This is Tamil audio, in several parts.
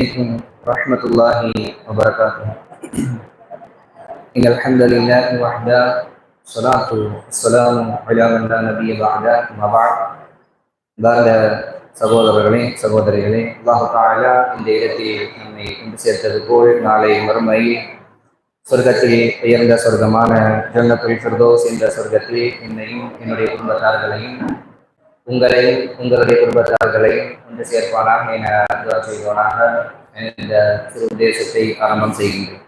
عليكم ورحمة الله وبركاته إن الحمد لله وحده الصلاة والسلام على من لا نبي بعده ما بعد بعد சகோதரர்களே சகோதரிகளே அல்லாஹு தாலா இந்த இடத்தில் நம்மை கொண்டு சேர்த்தது போல் நாளை மறுமையில் சொர்க்கத்தில் உயர்ந்த சொர்க்கமான ஜன்னத்துல் ஃபிர்தோஸ் என்ற சொர்க்கத்தில் என்னையும் என்னுடைய குடும்பத்தார்களையும் உங்களை உங்களுடைய குடும்பத்தார்களை கொண்டு சேர்ப்பானாக என துவா செய்வானாக இந்த சிறு உத்தேசத்தை ஆரம்பம் செய்கின்றேன்.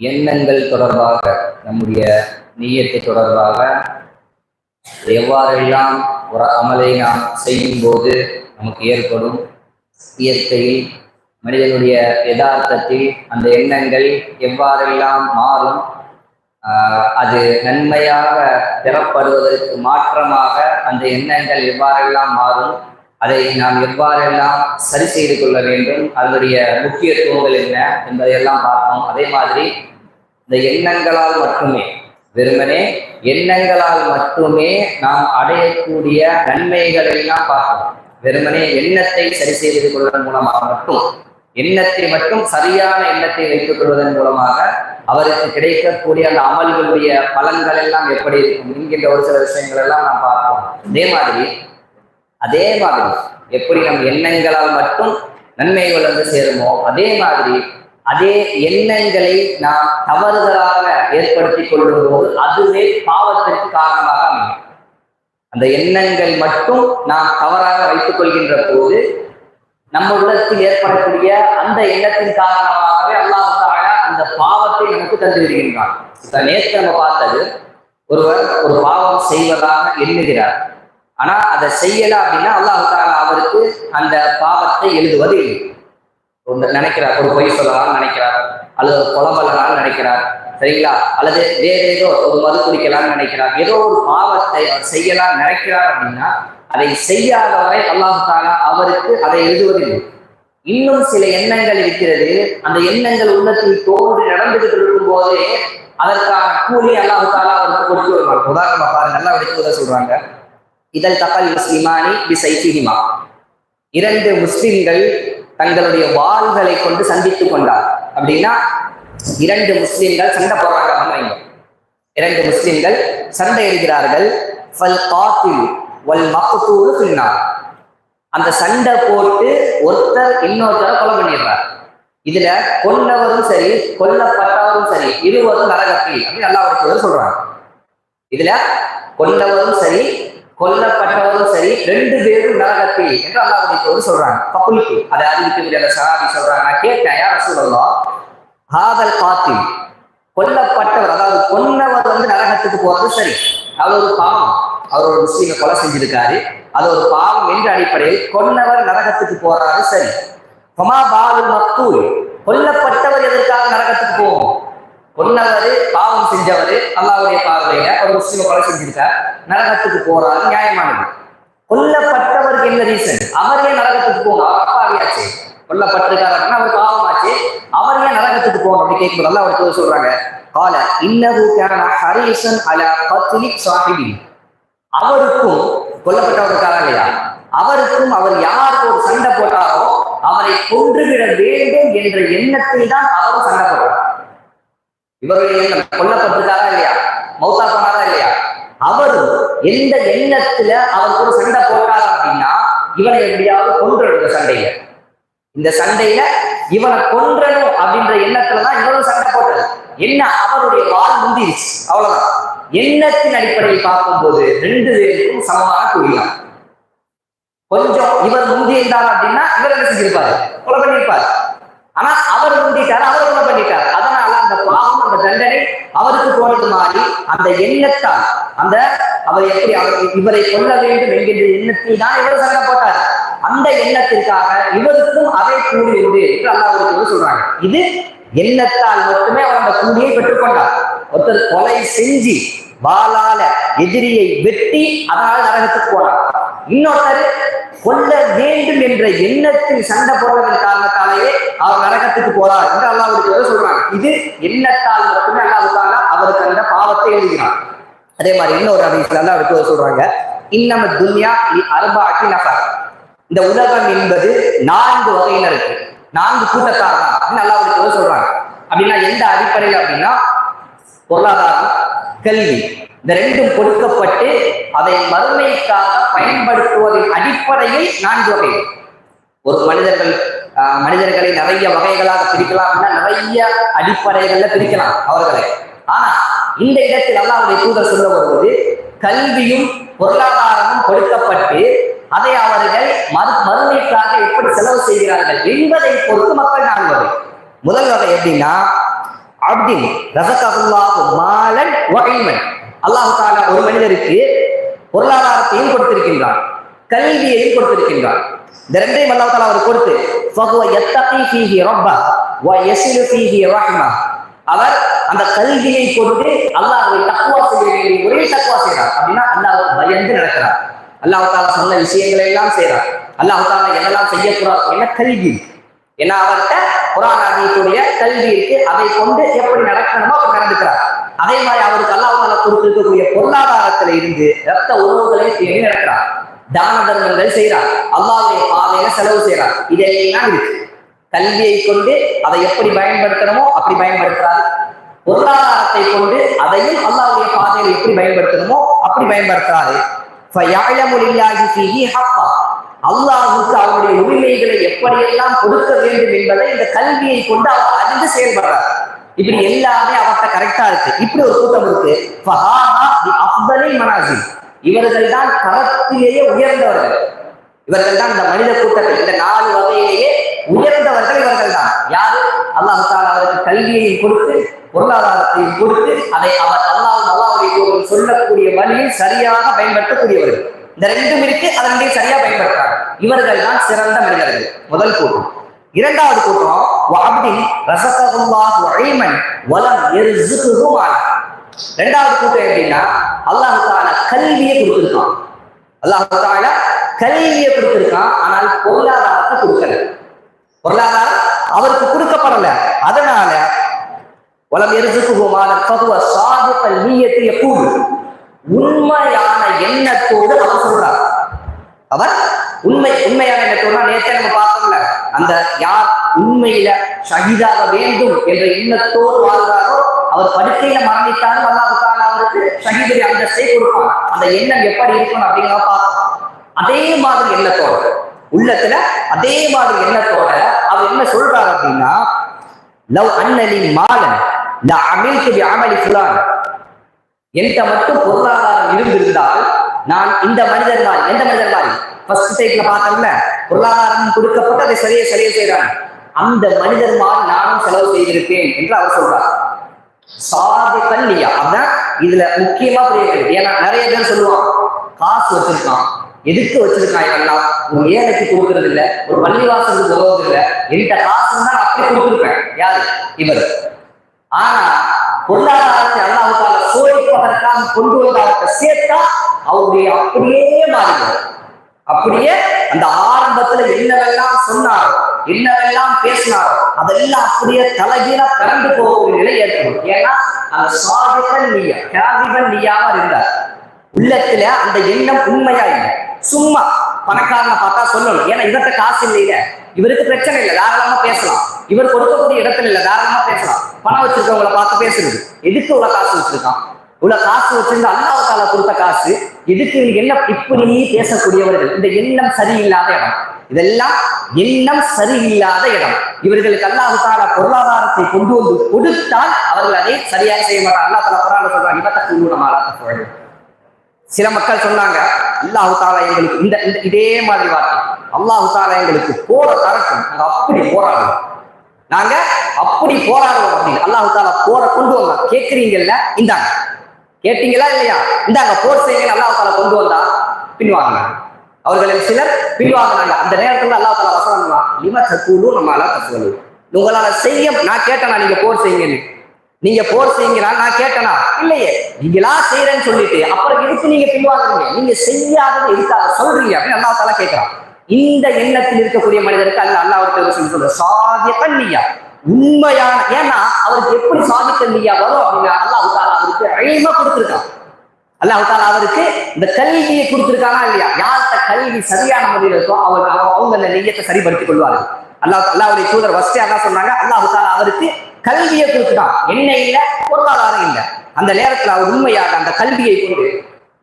எண்ணங்கள் தொடர்பாக நம்முடைய நீயத்தை தொடர்பாக எவ்வாறெல்லாம் ஒரு அமலை நாம் செய்யும் போது நமக்கு ஏற்படும் இயற்கையில் மனிதனுடைய யதார்த்தத்தில் அந்த எண்ணங்கள் எவ்வாறெல்லாம் மாறும் அது நன்மையாக பெறப்படுவதற்கு மாற்றமாக அந்த எண்ணங்கள் எவ்வாறெல்லாம் மாறும் அதை நாம் எவ்வாறெல்லாம் சரி செய்து கொள்ள வேண்டும் அதனுடைய முக்கியத்துவங்கள் என்ன என்பதையெல்லாம் பார்த்தோம் அதே மாதிரி இந்த எண்ணங்களால் மட்டுமே வெறுமனே எண்ணங்களால் மட்டுமே நாம் அடையக்கூடிய நன்மைகளெல்லாம் பார்க்கணும் வெறுமனே எண்ணத்தை சரி செய்து கொள்வதன் மூலமாக மட்டும் எண்ணத்தை மட்டும் சரியான எண்ணத்தை வைத்துக் கொள்வதன் மூலமாக அவருக்கு கிடைக்கக்கூடிய அந்த அமல்களுடைய பலன்கள் எல்லாம் எப்படி இருக்கும் என்கின்ற ஒரு சில விஷயங்கள் எல்லாம் நாம் பார்ப்போம். அதே மாதிரி அதே மாதிரி எப்படி நம் எண்ணங்களால் மட்டும் நன்மைகள் வந்து சேருமோ அதே மாதிரி அதே எண்ணங்களை நாம் தவறுதலாக ஏற்படுத்தி கொள்ளும் போது அதுவே பாவத்திற்கு காரணமாக அமையும். அந்த எண்ணங்கள் மட்டும் நாம் தவறாக வைத்துக் கொள்கின்ற போது நம்ம உலகத்தில் ஏற்படக்கூடிய அந்த எண்ணத்தின் காரணமாகவே அல்லாஹ் அந்த பாவத்தை எனக்கு தந்து விடுகின்றான் இப்ப நேற்று நம்ம பார்த்தது ஒருவர் ஒரு பாவம் செய்வதாக எண்ணுகிறார். ஆனா அதை செய்யல அப்படின்னா அல்லாஹால அவருக்கு அந்த பாவத்தை எழுதுவது இல்லை. ஒன்று நினைக்கிறார் ஒரு பொய் சொல்லலாம் நினைக்கிறார் அல்லது ஒரு குழம்பலாம் நினைக்கிறார் சரிங்களா? அல்லது வேற ஏதோ ஒரு மது குடிக்கலாம்னு நினைக்கிறார் ஏதோ ஒரு பாவத்தை அவர் செய்யலாம் நினைக்கிறார் அப்படின்னா அதை செய்யாதவரை அல்லாஹு தாலா அவருக்கு அதை எழுதுவதில்லை. இன்னும் சில எண்ணங்கள் இருக்கிறது. அந்த எண்ணங்கள் உள்ளத்தில் தோன்றி நடந்துகிட்டு இருக்கும் போதே அதற்கான கூலி அல்லாஹு தாலா அவருக்கு கொடுத்து வருவாங்க உதாரணமா பாருங்க நல்லா வடிக்குவத சொல்றாங்க. இதழ் தப்பல் முஸ்லிமானி பி சைஃபிஹிமா. இரண்டு முஸ்லிம்கள் தங்களுடைய வாள்களை கொண்டு சந்தித்துக் கொண்டார். அப்படின்னா இரண்டு முஸ்லிம்கள் சண்டை போடுறாங்க இரண்டு முஸ்லிம்கள் சண்டை எடுக்கிறார்கள். ஃபல் காத்தில் வல் மக்தூல் பின்னார் அந்த சண்டை போட்டு ஒருத்தர் இன்னொருத்தரை கொலை பண்ணிடுறார். இதுல கொல்லவரும் சரி கொல்லப்பட்டவரும் சரி இருவரும் நரகத்தில் அப்படின்னு நல்லா ஒரு சொல்றாங்க. இதுல கொல்லவரும் சரி கொல்லப்பட்டவரும் சரி ரெண்டு பேரும் நரகத்தில் என்று அல்லாஹ் சொல்றாங்க. பப்புலுக்கு அதை அறிவிக்க முடியாத சஹாபி சொல்றாங்க. நான் கேட்டேன் யார் சொல்லலாம் காதல் காத்தில் கொல்லப்பட்டவர் அதாவது கொன்னவர் வந்து நரகத்துக்கு போறது சரி. அவர் ஒரு பாவம். அவர் ஒரு முஸ்லீமை கொலை செஞ்சிருக்காரு. அது ஒரு பாவம் என்ற அடிப்படையில் கொன்னவர் நரகத்துக்கு போறாரு சரி. கொமா பாலு மக்கூல் கொல்லப்பட்டவர் எதற்காக நரகத்துக்கு போவோம்? கொன்னவர் பாவம் செஞ்சவர் அல்லாவுடைய பார்வையில ஒரு முஸ்லீமை கொலை செஞ்சிருக்கார். நரகத்துக்கு போறாரு நியாயமானது. கொல்லப்பட்டவருக்கு என்ன ரீசன் அவரே நரகத்துக்கு போகணும்? அவர் அப்பாவியாச்சு. கொல்லப்பட்டிருக்காரு அப்படின்னா அவர் பாவமாச்சு. அவரே நரகத்துக்கு போகணும் அப்படின்னு கேட்கும்போது அல்ல அவருக்கு சொல்றாங்க. கால இன்னது கேன ஹரீசன் அல பத்லி சாஹிபி அவருக்கும் கொல்லப்பட்டவருக்காக இல்லையா? அவருக்கும் அவர் யாருக்கு ஒரு சண்டை போட்டாரோ அவரை கொன்றுவிட வேண்டும் என்ற எண்ணத்தில் தான் அவரும் சண்டை போட்டார். இவருடைய எண்ணம் கொல்லப்பட்டிருக்காரா இல்லையா? மௌத்தா போனாரா இல்லையா? அவரும் எந்த எண்ணத்துல அவருக்கு ஒரு சண்டை போட்டார் அப்படின்னா இவனை எப்படியாவது கொன்று சண்டையில. இந்த சண்டையில இவனை கொன்றணும் அப்படின்ற எண்ணத்துலதான் இவரும் சண்டை போட்டது என்ன? அவருடைய வாழ் முந்திருச்சு. அவ்வளவுதான். எண்ணத்தின் அடிப்படையில் பார்க்கும்போது ரெண்டு பேருக்கும் சமமாக கூறினார். கொஞ்சம் இவர் முந்தி இருந்தார் அப்படின்னா இவர் என்ன செஞ்சிருப்பாரு? கொலை பண்ணியிருப்பார் ஆனா அவர் முந்திட்டார் அவர் கொலை பண்ணிட்டார். அதனால அந்த பாவம் அந்த தண்டனை அவருக்கு போனது மாதிரி அந்த எண்ணத்தால் அந்த அவர் எப்படி அவர் இவரை கொல்ல வேண்டும் என்கின்ற எண்ணத்தில் தான் இவர் சண்டை போட்டார் அந்த எண்ணத்திற்காக இவருக்கும் அதை கூலி உண்டு என்று அல்லாஹ் சொல்றாங்க. இது எண்ணத்தால் மட்டுமே அவர் அந்த கூலியை பெற்றுக்கொண்டார். ஒருத்தர் கொலை செஞ்சு வாளால எதிரியை வெட்டி அதனால் நரகத்துக்கு போனார். இன்னொருத்தர் கொல்ல வேண்டும் என்ற எண்ணத்தில் சண்டை போடுவதன் காரணத்தாலேயே அவர் நரகத்துக்கு போறார் என்று அல்லாவுக்கு சொல்றாங்க. இது எண்ணத்தால் மட்டுமே அல்லாவுக்கான அவருக்கு அந்த பாவத்தை எழுதுகிறார் அதே மாதிரி இன்னொரு அதிசயம் அவருக்கு சொல்றாங்க இன்னம துன்யா அரபாக்கி நபர் இந்த உலகம் என்பது நான்கு வகையினருக்கு நான்கு கூட்டத்தார் தான் அப்படின்னு அல்லாவுக்கு சொல்றாங்க. அப்படின்னா எந்த அடிப்படையில் அப்படின்னா பொருளாதாரம் கல்வி. இந்த ரெண்டும் கொடுக்கப்பட்டு அதை மறுமைக்காக பயன்படுத்துவதின் அடிப்படையில் நான்கு வகை ஒரு மனிதர்கள் ஆஹ், மனிதர்களை நிறைய வகைகளாக பிரிக்கலாம் அப்படின்னா நிறைய அடிப்படைகள்ல பிரிக்கலாம் அவர்களை. ஆனா இந்த இடத்தில் அல்லாவுடைய தூதர் சொல்ல வருவது கல்வியும் பொருளாதாரமும் கொடுக்கப்பட்டு அதை அவர்கள் மறு மறுமைக்காக எப்படி செலவு செய்கிறார்கள் என்பதை பொறுத்து மக்கள் நான்கு முதல் வகை எப்படின்னா அப்தின் ரசகல்லாஹு மாலன் வகைமன் அல்லாஹு தாலா ஒரு மனிதருக்கு பொருளாதாரத்தையும் கொடுத்திருக்கின்றான் கல்வியையும் கொடுத்திருக்கின்றான். இந்த ரெண்டையும் அல்லாஹ் தாலா அவர் கொடுத்து ஃபஹுவ யத்தகி ஃபீஹி ரப்ப வ யஸிலு ஃபீஹி ரஹ்ம அவர் அந்த கல்வியை கொண்டு அல்லாஹ்வை தக்வா செய்ய வேண்டிய முறையில் தக்வா செய்கிறார் அப்படின்னா அல்லாஹ் பயந்து நடக்கிறார். அல்லாஹ் தாலா சொன்ன விஷயங்களை எல்லாம் செய்கிறார் அல்லாஹ் தாலா என்னெல்லாம் செய்யக்கூடாது? என்ன கல்வி? ஏன்னா அவர்கிட்ட குரான் ஹதீஸுடைய கல்வி இருக்கு அதை கொண்டு எப்படி நடக்கணுமோ அவர் நடந்துக்கிறார் அதே மாதிரி அவருக்கு அல்லாஹால கொடுத்திருக்கக்கூடிய பொருளாதாரத்துல இருந்து ரத்த உறவுகளை தேடி நடக்கிறார். தான தர்மங்கள் செய்யறார் அல்லாவுடைய பாதையில செலவு செய்யறார் இதெல்லாம் இருக்கு. கல்வியை கொண்டு அதை எப்படி பயன்படுத்தணுமோ அப்படி பயன்படுத்துறாரு. பொருளாதாரத்தை கொண்டு அதையும் அல்லாவுடைய பாதையில் எப்படி பயன்படுத்தணுமோ அப்படி பயன்படுத்துறாரு. அல்லாஹுக்கு அவருடைய உரிமைகளை எப்படியெல்லாம் கொடுக்க வேண்டும் என்பதை இந்த கல்வியை கொண்டு அவர் அறிந்து செயல்படுறார். இப்படி எல்லாமே அவர்கிட்ட கரெக்டா இருக்கு. இப்படி ஒரு கூட்டம் இருக்கு. மனாசி இவர்கள் தான் தரத்திலேயே உயர்ந்தவர்கள். இவர்கள் தான் இந்த மனித கூட்டத்தில் இந்த நாலு வகையிலேயே உயர்ந்தவர்கள் இவர்கள் தான். யாரு? அல்லாஹால அவருக்கு கல்வியை கொடுத்து பொருளாதாரத்தையும் கொடுத்து அதை அவர் அல்லாஹ் அல்லாவுடைய சொல்லக்கூடிய வழியில் சரியாக பயன்படுத்தக்கூடியவர்கள். இந்த ரெண்டும் இருக்கு அதனுடைய சரியா பயன்படுத்துறாங்க இவர்கள் தான் சிறந்த மனிதர்கள். முதல் கூட்டம் இரண்டாவது கூட்டம் வஅப்தின் ரஸகல்லாஹு இல்மன் வலம் யர்ஸுகுஹு ரெண்டாவது கூட்டம் எப்படின்னா அல்லாஹ் கல்வியை கொடுத்திருக்கான். அல்லாஹ் தாலா கல்வியை கொடுத்திருக்கான் ஆனால் பொருளாதாரத்தை கொடுக்கல. பொருளாதாரம் அவருக்கு கொடுக்கப்படல. அதனால வலம் எரிசுக்கு பகுவ சாதுக்கள் நீயத்தை எப்போது உண்மையா எண்ணத்தோடு அவர் சொல்றார். அவர் உண்மை உண்மையான எண்ணத்தோடு நேற்று நம்ம பார்த்தோம்ல அந்த யார் உண்மையில ஷகிதாக வேண்டும் என்ற எண்ணத்தோடு வாழ்றாரோ அவர் படுக்கையில மரணித்தாலும் அல்லாஹால அவருக்கு ஷஹீதை அந்தஸ்தை கொடுப்பான். அந்த எண்ணம் எப்படி இருக்கணும் அப்படிங்கிறத பார்த்தோம். அதே மாதிரி எண்ணத்தோட உள்ளத்துல அதே மாதிரி எண்ணத்தோட அவர் என்ன சொல்றாரு அப்படின்னா லவ் அன்னலி மாலன் இந்த அமில்கு அமளி அமலி ஃபுலான். என்கிட்ட மட்டும் பொருளாதாரம் இருந்திருந்தால் நான் இந்த மனிதர் மாதிரி எந்த மனிதர் மாதிரி ஃபர்ஸ்ட் சைட்ல பார்த்தோம்ல பொருளாதாரம் கொடுக்கப்பட்டு அதை சரியா சரியா செய்யறாங்க அந்த மனிதர் மாதிரி நானும் செலவு செய்திருப்பேன் என்று அவர் சொல்றார். சாதி கல்லியா அதான் இதுல முக்கியமா புரிய ஏன்னா நிறைய பேர் சொல்லுவான் காசு வச்சிருக்கான் எதுக்கு வச்சிருக்கான் இதெல்லாம் ஒரு ஏழைக்கு கொடுக்கறது இல்ல ஒரு பள்ளிவாசலுக்கு உதவுறது இல்ல. என்கிட்ட காசு தான் அப்படி கொடுத்துருப்பேன். யாரு? இவர். ஆனா பொருளாதாரத்தை அல்லாஹால சோதிப்பதற்காக கொண்டு வந்து சேர்த்தா அவருடைய அப்படியே மாறிவிடும். அப்படியே அந்த ஆரம்பத்துல என்னவெல்லாம் சொன்னார் என்னவெல்லாம் பேசினார் அதெல்லாம் அப்படியே தலைகீழா பிறந்து போகும் நிலை ஏற்படும். ஏன்னா அந்த சாதிகள் நீயா கேதிபன் நீயாம இருந்தார். உள்ளத்துல அந்த எண்ணம் உண்மையா இல்லை. சும்மா பணக்காரனை பார்த்தா சொல்லணும். ஏன்னா இவர்கிட்ட காசு இல்லையில. இவருக்கு பிரச்சனை இல்லை. தாராளமா பேசலாம். இவர் கொடுக்கக்கூடிய இடத்துல இல்ல தாராளமா பேசலாம். பணம் வச்சிருக்கவங்கள பார்த்து பேசுறது. எதுக்கு உள்ள காசு வச்சிருக்கான்? உள்ள காசு வச்சிருந்த அல்லாவுக்கால கொடுத்த காசு எதுக்கு என்ன இப்படி பேசக்கூடியவர்கள்? இந்த எண்ணம் சரியில்லாத இடம். இதெல்லாம் எண்ணம் சரியில்லாத இடம். இவர்களுக்கு அல்லாஹு பொருளாதாரத்தை கொண்டு வந்து கொடுத்தால் அவர்கள் அதை சரியாக செய்ய மாட்டார் அல்லா தாலா குரான்ல சொல்றாங்க இவத்தை கூடமாக சில மக்கள் சொன்னாங்க அல்லாஹு தாலா எங்களுக்கு இந்த இந்த இதே மாதிரி வார்த்தை. அல்லாஹு தாலா எங்களுக்கு போற தரக்கும். அப்படி போராடுவோம். நாங்க அப்படி போராடுவோம் அப்படின்னு. அல்லாஹு தாலா போரை கொண்டு வந்தோம் கேட்குறீங்கல்ல இந்தாங்க. கேட்டீங்களா இல்லையா? இந்தாங்க போர் செய்யுங்க அல்லாஹு தாலா கொண்டு வந்தா. பின்வாங்க. அவர்களில் சிலர் பின்வாங்கினாங்க. அந்த நேரத்துல அல்லாஹ் தாலா வசனம் லிம தக்கூலும் நம்ம அல்லா தக்குவலு உங்களால செய்ய நான் கேட்டேனா நீங்க போர் செய்யுங்கன்னு? நீங்க போர் செய்யுங்களா நான் கேட்டனா? இல்லையே. நீங்களா செய்யறேன்னு சொல்லிட்டு அப்புறம் இதுக்கு நீங்க பின்வாங்குறீங்க? நீங்க செய்யாதது எதுக்காக சொல்றீங்க? அப்படின்னு அல்லாஹ் தாலா கேட்கறான் இந்த எண்ணத்தில் இருக்கக்கூடிய மனிதருக்கு அல்ல அல்லா அவருக்கு சொல்ற சாதிய தண்ணியா உண்மையான ஏன்னா அவருக்கு எப்படி சாதிக்க தண்ணியா வரும் அப்படின்னா அல்லாஹ் தாலா அவருக்கு அழிமா கொடுத்துருக்கான். அல்லாஹ் தாலா அவருக்கு இந்த கல்வியை கொடுத்துருக்கானா இல்லையா? யார்கிட்ட கல்வி சரியான முறையில் இருக்கோ அவர் அவ- அவங்க அந்த நெய்யத்தை சரிபடுத்திக் கொள்வார்கள். அல்லாஹ் அல்லாவுடைய தூதர் வசதியா தான் சொன்னாங்க? அல்லா தாலா அவருக்கு கல்வியை கொடுத்துட்டான் என்ன இல்லை பொருளாதாரம் இல்ல. அந்த நேரத்துல அவர் உண்மையாக அந்த கல்வியை கொண்டு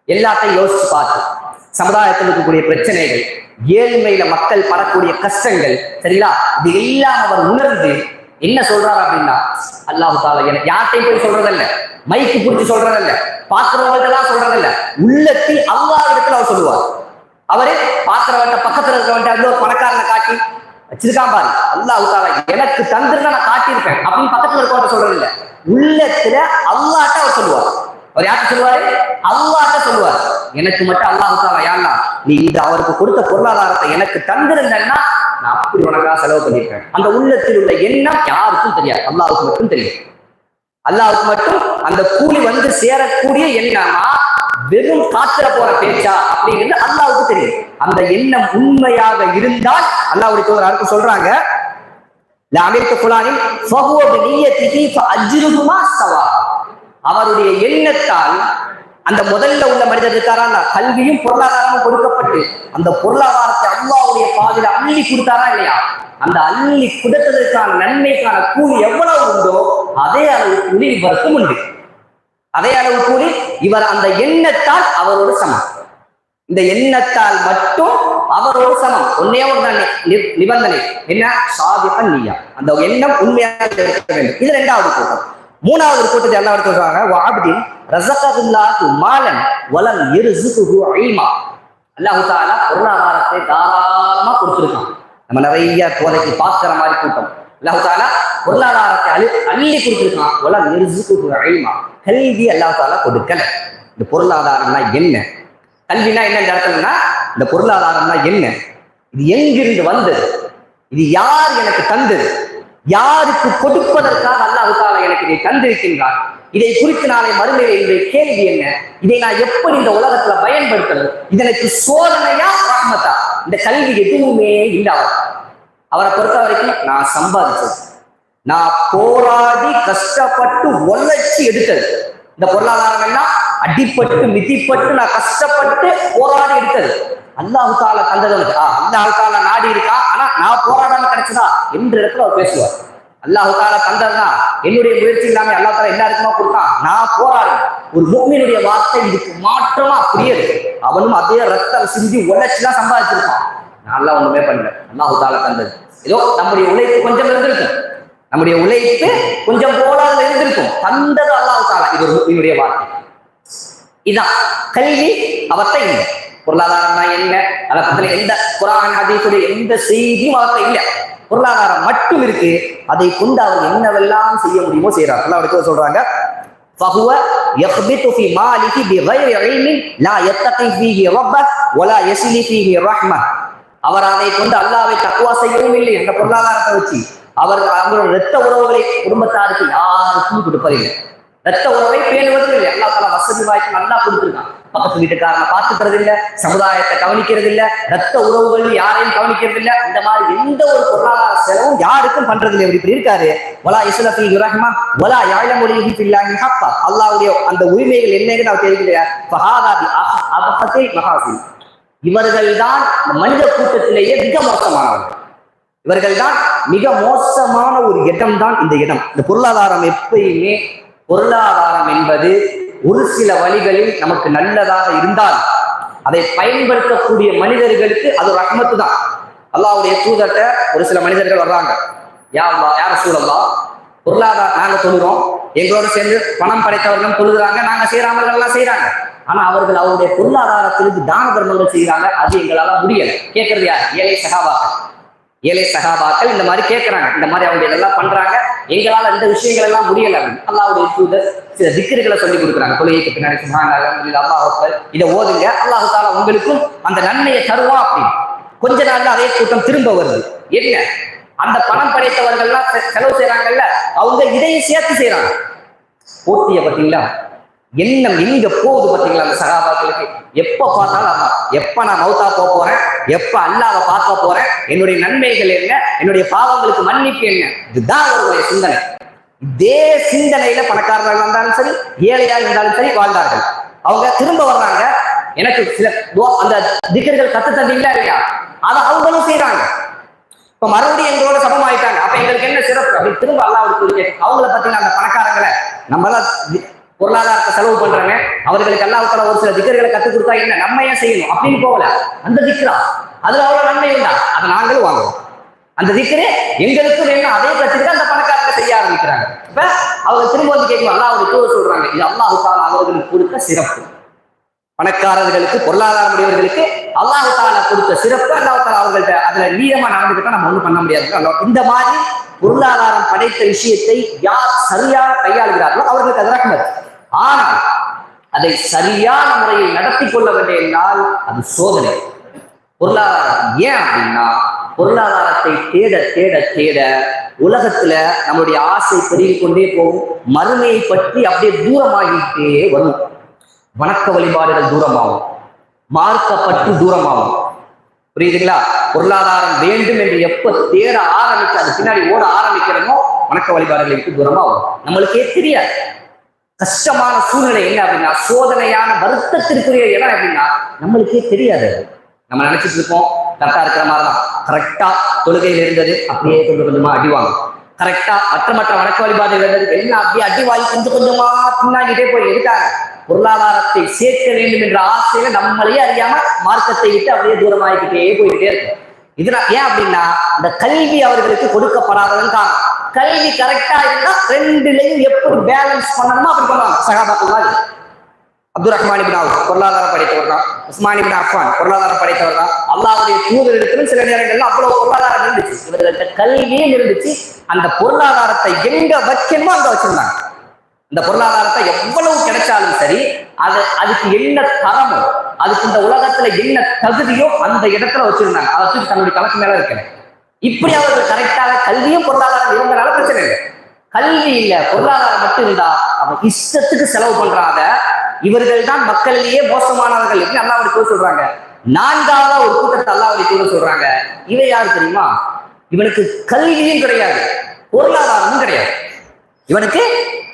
எல்லாத்தையும் யோசிச்சு பார்த்து சமுதாயத்தில் இருக்கக்கூடிய பிரச்சனைகள் ஏழ்மையில மக்கள் படக்கூடிய கஷ்டங்கள் சரிங்களா? இது எல்லாம் அவர் உணர்ந்து என்ன சொல்றாரு அப்படின்னா அல்லாஹு தாலா எனக்கு யார்கிட்டையும் போய் சொல்றதல்ல. மைக்கு பிடிச்சி சொல்றதல்ல. பாக்குறவங்கள்ட்ட சொல்றதல்ல. உள்ளத்தில் அல்லாஹ் இடத்துல அவர் சொல்லுவார். அவரு பாக்குறவன்ட்ட பக்கத்துல இருக்கிறவன்ட்ட வந்து ஒரு பணக்காரனை காட்டி வச்சிருக்கான் பாரு. அல்லாஹ் தாலா எனக்கு தந்திருந்தா நான் காட்டியிருப்பேன். அப்படின்னு பக்கத்துல இருக்கவன்ட்ட சொல்றதில்ல. உள்ளத்துல அல்லாட்ட அவர் சொல்லுவார். அவர் யார்கிட்ட சொல்லுவாரு? அல்லாட்ட சொல்லுவார். எனக்கு மட்டும் அல்லாஹ் தாலா யாருன்னா நீ இந்த அவருக்கு கொடுத்த பொருளாதாரத்தை எனக்கு தந்திருந்தன்னா நான் அப்படி உனக்காக செலவு பண்ணியிருக்கேன் அந்த உள்ளத்தில் உள்ள எண்ணம் யாருக்கும் தெரியாது. அல்லாவுக்கு மட்டும் தெரியும். அல்லாவுக்கு மட்டும் அந்த கூலி வந்து சேரக்கூடிய எண்ணமா வெறும் காத்துல போற பேச்சா அப்படிங்கிறது அல்லாவுக்கு தெரியும். அந்த எண்ணம் உண்மையாக இருந்தால் அல்லாவுடைய தூதர் யாருக்கும் சொல்றாங்க? அமெரிக்க புலானில் அஜிருகுமா சவா அவருடைய எண்ணத்தால் அந்த முதல்ல உள்ள மனிதர் இருக்காரா கல்வியும் பொருளாதாரமும் கொடுக்கப்பட்டு அந்த பொருளாதாரத்தை அல்லாவுடைய பாதையில அள்ளி கொடுத்தாரா இல்லையா? அந்த அள்ளி கொடுத்ததற்கான நன்மைக்கான கூலி எவ்வளவு உண்டோ அதே அளவு கூலி இவருக்கும் உண்டு. அதே அளவு கூலி இவர் அந்த எண்ணத்தால் அவரோடு சமம். இந்த எண்ணத்தால் மட்டும் அவரோடு சமம். ஒன்னே ஒரு நி- நிபந்தனை. என்ன? சாதிப்பன் நீயா. அந்த எண்ணம் உண்மையாக இருக்க வேண்டும். இது ரெண்டாவது கூட்டம். மூணாவது கூட்டத்தை எல்லாம் எடுத்து சொல்றாங்க வாபிதின் ரசகல்லாஹு மாலன் வலம் இருசுகுஹு இல்மா அல்லாஹ் தாலா பொருளாதாரத்தை தாராளமா கொடுத்திருக்கான். நம்ம நிறைய போதைக்கு பார்க்கிற மாதிரி கூட்டம். அல்லாஹு தாலா பொருளாதாரத்தை அள்ளி அள்ளி கொடுத்திருக்கான். வலம் இருசுகுஹு இல்மா கல்வி அல்லாஹ் தாலா கொடுக்கல. இந்த பொருளாதாரம்னா என்ன? கல்வினா என்ன இந்த இடத்துலன்னா இந்த பொருளாதாரம்னா என்ன? இது எங்கிருந்து வந்தது? இது யார் எனக்கு தந்தது? யாருக்கு கொடுப்பதற்காக அல்லாஹ் தாலா எனக்கு இதை தந்திருக்கின்றார் இதை குறித்து நாளை மறுமையில் என்னுடைய கேள்வி என்ன? இதை நான் எப்படி இந்த உலகத்துல பயன்படுத்துறது? இது சோதனையா ரஹ்மத்தா? இந்த கல்வி எதுவுமே இல்லை அவர் அவரை பொறுத்த வரைக்கும் நான் சம்பாதிச்சது. நான் போராடி கஷ்டப்பட்டு உழைச்சி எடுத்தது. இந்த பொருளாதாரம் எல்லாம் அடிப்பட்டு மிதிப்பட்டு நான் கஷ்டப்பட்டு போராடி எடுத்தது. அல்லாஹு தாலா தந்தது ஆ அல்லாஹு நாடி இருக்கா? ஆனா நான் போராடாம கிடைச்சதா? என்ற இடத்துல அவர் பேசுவார். அல்லாஹு தாலா தந்ததுதான் என்னுடைய முயற்சி இல்லாம அல்லாஹ் தால எல்லாருக்குமா கொடுத்தான் நான் போராடு ஒரு மூமியினுடைய வார்த்தை இதுக்கு மாற்றமா அப்படியே இருக்கு அவனும் அதே ரத்தம் சிந்தி உழைச்சுலாம் சம்பாதிச்சிருப்பான். நான் எல்லாம் ஒண்ணுமே பண்ணல. அல்லாஹு தந்தது. ஏதோ நம்முடைய உழைப்பு கொஞ்சம் இருந்திருக்கும். நம்முடைய உழைப்பு கொஞ்சம் போலாத இருந்திருக்கும். தந்தது அல்லாஹ் தாலா. இது ஒரு என்னுடைய வார்த்தை. இதான் கல்வி அவத்தை பொருளாதாரம்னா என்ன அதை பத்தின எந்த குரான் ஹதீஸுடைய எந்த செய்தியும் அவர்த்த இல்லை பொருளாதாரம் மட்டும் இருக்கு அதை கொண்டு அவர் என்னவெல்லாம் செய்ய முடியுமோ செய்யறார் அல்லாஹ் அடுத்து சொல்றாங்க فهو يخبط في ماله بغير علم لا يتقي فيه ربه ولا يصل فيه رحمه அவர் அதை கொண்டு அல்லாவை தக்குவா செய்யவும் இல்லை அந்த பொருளாதாரத்தை வச்சு அவர் அவங்களோட ரத்த உறவுகளை குடும்பத்தாருக்கு யாருக்கும் கொடுப்பதில்லை ரத்த உறவை பேணுவதும் இல்லை அல்லா தலா வசதி வாய்ப்பு நல்லா கொடுத்துருக்கான் பக்கத்து வீட்டுக்காரனை பார்த்துக்கிறது இல்ல சமுதாயத்தை கவனிக்கிறது இல்ல ரத்த உறவுகள் யாரையும் கவனிக்கிறது இல்ல இந்த மாதிரி எந்த ஒரு பொருளாதார செலவும் யாருக்கும் பண்றது இல்லை இப்படி இருக்காரு. வலா இஸ்லத்தி இப்ராஹிமா வலா யாழமொழி பில்லாஹி ஹப்பா அல்லாவுடைய அந்த உரிமைகள் என்னன்னு அவர் தெரியலையா மகாசி இவர்கள் தான் மனித கூட்டத்திலேயே மிக மோசமானவர்கள். இவர்கள் தான் மிக மோசமான ஒரு இடம் தான் இந்த இடம். இந்த பொருளாதாரம் எப்பயுமே பொருளாதாரம் என்பது ஒரு சில வழிகளில் நமக்கு நல்லதாக இருந்தால் அதை பயன்படுத்தக்கூடிய மனிதர்களுக்கு அது ரகமத்து தான் அல்லாவுடைய தூதர்கிட்ட ஒரு சில மனிதர்கள் வர்றாங்க. யா யார சூழல்லா பொருளாதார நாங்க தொழுகிறோம் எங்களோட சேர்ந்து பணம் படைத்தவர்களும் தொழுகிறாங்க. நாங்க செய்யறாமர்கள் எல்லாம் செய்யறாங்க ஆனா அவர்கள் அவருடைய பொருளாதாரத்திற்கு தான தர்மங்கள் செய்யறாங்க அது எங்களால முடியல. கேட்கறது யார்? ஏழை சகாபாக்கள். ஏழை சகாபாக்கள் இந்த மாதிரி கேட்கறாங்க இந்த மாதிரி அவங்க இதெல்லாம் பண்றாங்க. எங்களால் இந்த விஷயங்கள் எல்லாம் முடியல. அல்லாவுடைய தூதர் சில திக்கர்களை சொல்லி கொடுக்குறாங்க. தொழுகைக்கு பின்னாடி சுப்ஹான் அல்லாஹர் இதை ஓதுங்க. அல்லாஹு தாலா உங்களுக்கும் அந்த நன்மையை தருவா அப்படின்னு. கொஞ்ச நாள்ல அதே கூட்டம் திரும்ப வருது. என்ன? அந்த பணம் படைத்தவர்கள்லாம் செ- செலவு செய்யறாங்கல்ல அவங்க இதையும் சேர்த்து செய்யறாங்க போட்டிய பார்த்தீங்களா? எண்ணம் எங்க போகுது பாத்தீங்களா அந்த சகாபாக்களுக்கு? எப்ப பார்த்தாலும் அம்மா எப்ப நான் மௌத்தா போக போறேன் எப்ப அல்லாவை பார்க்க போறேன் என்னுடைய நன்மைகள் என்ன என்னுடைய பாவங்களுக்கு மன்னிப்பு என்ன? இதுதான் அவர்களுடைய சிந்தனை. இதே சிந்தனையில பணக்காரர்கள் இருந்தாலும் சரி ஏழையா இருந்தாலும் சரி வாழ்ந்தார்கள். அவங்க திரும்ப வர்றாங்க. எனக்கு சில அந்த திக்கர்கள் கத்து தந்தீங்களா இல்லையா? அதை அவங்களும் செய்யறாங்க இப்ப மறுபடியும் எங்களோட சமம் ஆயிட்டாங்க அப்ப எங்களுக்கு என்ன சிறப்பு? அப்படி திரும்ப அல்லாவுக்கு அவங்கள பார்த்தீங்கன்னா அந்த பணக்காரங்களை நம்ம பொருளாதாரத்தை செலவு பண்றாங்க அவர்களுக்கு அல்லாவுக்கான ஒரு சில திக்கர்களை கத்துக் கொடுத்தா என்ன? நம்ம ஏன் செய்யணும்? அப்படின்னு போகல. அந்த திக்கரா? அதுல அவ்வளவு நன்மை உண்டா? அதை நாங்களும் வாங்குவோம் அந்த திக்கரே எங்களுக்கும் வேணும். அதே கத்துக்கிட்டு அந்த பணக்காரங்க செய்ய ஆரம்பிக்கிறாங்க. இப்ப அவங்க திரும்ப வந்து கேட்கும் அல்லாஹ் சொல்றாங்க. இது அல்லாஹுக்கான அவர்களுக்கு கொடுத்த சிறப்பு. பணக்காரர்களுக்கு பொருளாதாரம் உடையவர்களுக்கு அல்லாஹ் தாலா கொடுத்த சிறப்பு. அல்லாஹ் தாலா அவர்கள்ட்ட அதுல நீளமா நடந்துகிட்டா நம்ம ஒண்ணும் பண்ண முடியாது. இந்த மாதிரி பொருளாதாரம் படைத்த விஷயத்தை யார் சரியாக கையாளுகிறார்களோ அவர்களுக்கு அது ரஹ்மத். ஆனால் அதை சரியான முறையில் நடத்தி கொள்ள வேண்டும் என்றால் அது சோதனை. பொருளாதாரம் ஏன் அப்படின்னா பொருளாதாரத்தை தேட தேட தேட உலகத்துல நம்மளுடைய ஆசை பெருகி கொண்டே போகும். மறுமையை பற்றி அப்படியே தூரமாகிட்டே வரும். வணக்க வழிபாடுகள் தூரமாகும். மார்க்கப்பட்டு தூரமாகும். புரியுதுங்களா? பொருளாதாரம் வேண்டும் என்று எப்ப தேட ஆரம்பிச்சு அது பின்னாடி ஓட ஆரம்பிக்கிறோமோ வணக்க வழிபாடுகளுக்கு தூரமாகும். நம்மளுக்கே தெரியாது. கஷ்டமான சூழ்நிலை என்ன அப்படின்னா சோதனையான வருத்தத்திற்குரிய இடம் அப்படின்னா நம்மளுக்கே தெரியாது நம்ம நினைச்சிட்டு இருப்போம் கரெக்டா இருக்கிற மாதிரி தான் கரெக்டா தொழுகையில் இருந்தது அப்படியே கொஞ்சம் கொஞ்சமா அடிவாங்க கரெக்டா மற்ற மற்ற வணக்க வழிபாடுகள் இருந்தது எல்லாம் அப்படியே அடிவாய் கொஞ்சம் கொஞ்சமா பின்னாடிட்டே போய் எடுத்தாங்க. பொருளாதாரத்தை சேர்க்க வேண்டும் என்ற ஆசையில நம்மளையே அறியாம மார்க்கத்தை விட்டு அப்படியே தூரமாகிக்கிட்டே போய்கிட்டே இருக்கும் இதுனா ஏன் அப்படின்னா இந்த கல்வி அவர்களுக்கு கொடுக்கப்படாததன் காரணம். கல்வி கரெக்டா இருந்தா ரெண்டுலையும் எப்படி பேலன்ஸ் பண்ணணுமோ அப்படி பண்ணுவாங்க சகாபாத்து மாதிரி. அப்துல் ரஹ்மான் இபின் அவுஃப் பொருளாதாரம் படைத்தவர் தான். உஸ்மான் இபின் அஃபான் பொருளாதாரம் படைத்தவர் தான். அல்லாவுடைய தூதரிடத்திலும் சில நேரங்கள்ல அவ்வளவு பொருளாதாரம் இருந்துச்சு. இவர்கள்ட்ட கல்வியும் இருந்துச்சு. அந்த பொருளாதாரத்தை எங்க வைக்கணுமோ அங்க வச்சிருந்தாங்க. இந்த பொருளாதாரத்தை எவ்வளவு கிடைச்சாலும் சரி அது அதுக்கு என்ன தரமோ அதுக்கு இந்த உலகத்துல என்ன தகுதியோ அந்த இடத்துல வச்சிருந்தாங்க. அதை தூக்கி தன்னுடைய கணக்கு மேல இருக்கிறேன் இப்படி அவர்கள் கரெக்டாக கல்வியும் பொருளாதாரம் இருந்தனால பிரச்சனை இல்லை. கல்வி இல்ல பொருளாதாரம் மட்டும் இருந்தா அவன் இஷ்டத்துக்கு செலவு பண்றாங்க இவர்கள் தான் மக்களிலேயே மோசமானவர்கள் அப்படின்னு அல்லாவுடைய சொல்றாங்க. நான்காவதா ஒரு கூட்டத்தை அல்லாவுடைய தூர சொல்றாங்க. இவன் யாரு தெரியுமா? இவனுக்கு கல்வியும் கிடையாது பொருளாதாரமும் கிடையாது. இவனுக்கு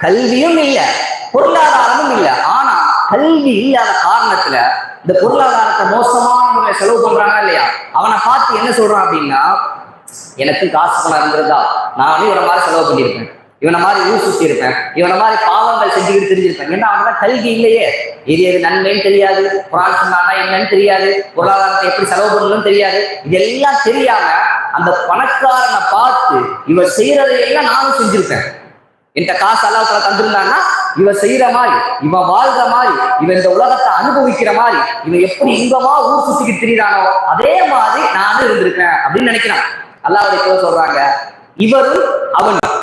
கல்வியும் இல்லை பொருளாதாரமும் இல்லை. ஆனா கல்வி இல்லாத காரணத்துல இந்த பொருளாதாரத்தை மோசமான முறையில செலவு பண்றாங்க இல்லையா? அவனை பார்த்து என்ன சொல்றான் அப்படின்னா எனக்கு காசு பணம் இருந்திருந்தா நானும் இவனை மாதிரி செலவு பண்ணியிருப்பேன். இவனை மாதிரி யூசிச்சு இருப்பேன் இவனை மாதிரி பாவங்கள் செஞ்சுக்கிட்டு தெரிஞ்சிருப்பேன். ஏன்னா அவனோட கல்வி இல்லையே. இது எது நன்மைன்னு தெரியாது. குரான் சொன்னானா என்னன்னு தெரியாது. பொருளாதாரத்தை எப்படி செலவு பண்ணணும்னு தெரியாது. இதெல்லாம் தெரியாம அந்த பணக்காரனை பார்த்து இவன் செய்யறதையெல்லாம் நானும் செஞ்சிருப்பேன். என்கிட்ட காசு அல்லாஹ் தந்திருந்தான்னா இவன் செய்யற மாதிரி இவன் வாழ்ற மாதிரி இவன் இந்த உலகத்தை அனுபவிக்கிற மாதிரி இவன் எப்படி இன்பமா ஊர் சுத்திக்கு திரியிறானோ அதே மாதிரி நானும் இருந்திருக்கேன் அப்படின்னு நினைக்கிறான். அல்லாஹ் சொல்றாங்க இவரும் அவனும்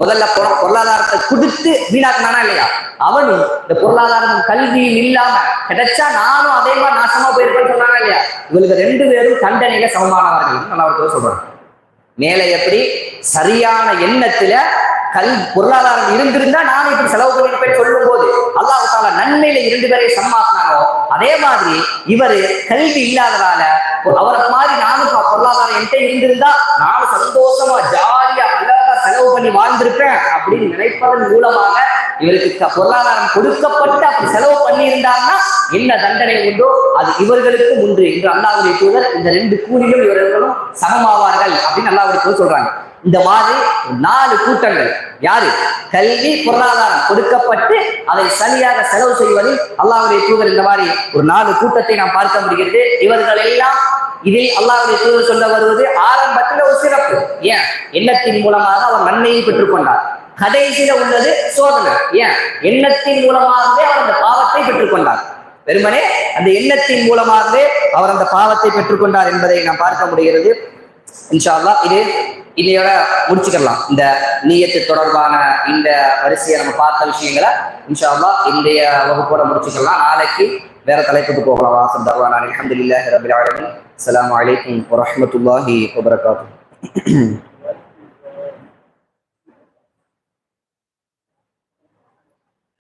முதல்ல பொருளாதாரத்தை கொடுத்து வீணாக்குனானா இல்லையா? அவனும் இந்த பொருளாதாரம் கல்வியும் இல்லாம கிடைச்சா நானும் அதே மாதிரி நாசமா போயிருப்பேன்னு சொன்னானா இல்லையா? இவங்களுக்கு ரெண்டு பேரும் தண்டனையில சமமானவர்கள் நல்லா சொல்றாங்க. மேலே எப்படி? சரியான எண்ணத்துல கல் பொருளாதாரம் இருந்திருந்தா நானும் இப்படி செலவு பண்ணிருப்பேன் சொல்லும் போது அல்லாஹு தாலா நன்மையில இரண்டு பேரை சம்மாத்தினாரோ அதே மாதிரி இவர் கல்வி இல்லாததால அவரை மாதிரி நானும் பொருளாதாரம் என்கிட்ட இருந்திருந்தா நானும் சந்தோஷமா ஜாலியா அழகா செலவு பண்ணி வாழ்ந்திருப்பேன் அப்படின்னு நினைப்பதன் மூலமாக இவருக்கு பொருளாதாரம் கொடுக்கப்பட்டு அப்படி செலவு பண்ணியிருந்தாங்கன்னா என்ன தண்டனை உண்டோ அது இவர்களுக்கும் உண்டு என்று அல்லாவுடைய தூதர் இந்த ரெண்டு கூலியும் இவர்களும் சமமாவார்கள் அப்படின்னு அல்லாவுடைய தூதர் சொல்றாங்க. இந்த மாதிரி நாலு கூட்டங்கள். யாரு? கல்வி பொருளாதாரம் கொடுக்கப்பட்டு அதை சரியாக செலவு செய்வதில் அல்லாவுடைய தூதர் இந்த மாதிரி ஒரு நாலு கூட்டத்தை நாம் பார்க்க முடிகிறது. இவர்கள் எல்லாம் இதில் அல்லாவுடைய தூதர் சொல்ல வருவது ஆரம்பத்தில் ஒரு சிறப்பு. ஏன்? எண்ணத்தின் மூலமாக அவர் நன்மையை பெற்றுக்கொண்டார். கடைசியில உள்ளது சோதனை. ஏன்? எண்ணத்தின் மூலமாகவே அவர் அந்த பாவத்தை பெற்றுக்கொண்டார் வெறுமனே அந்த எண்ணத்தின் மூலமாகவே அவர் அந்த பாவத்தை பெற்றுக்கொண்டார் என்பதை நாம் பார்க்க முடிகிறது. இன்ஷா இது இதையோட முடிச்சுக்கலாம். இந்த நீயத்து தொடர்பான இந்த வரிசையை நம்ம பார்த்த விஷயங்களை இன்ஷா இன்றைய வகுப்போட முடிச்சுக்கலாம். நாளைக்கு வேற தலைப்புக்கு போகலாம். வாசம் தருவான் அலமதுல்லாஹி ரபில் ஆலமின். அஸ்ஸலாமு அலைக்கும் வரஹ்மத்துல்லாஹி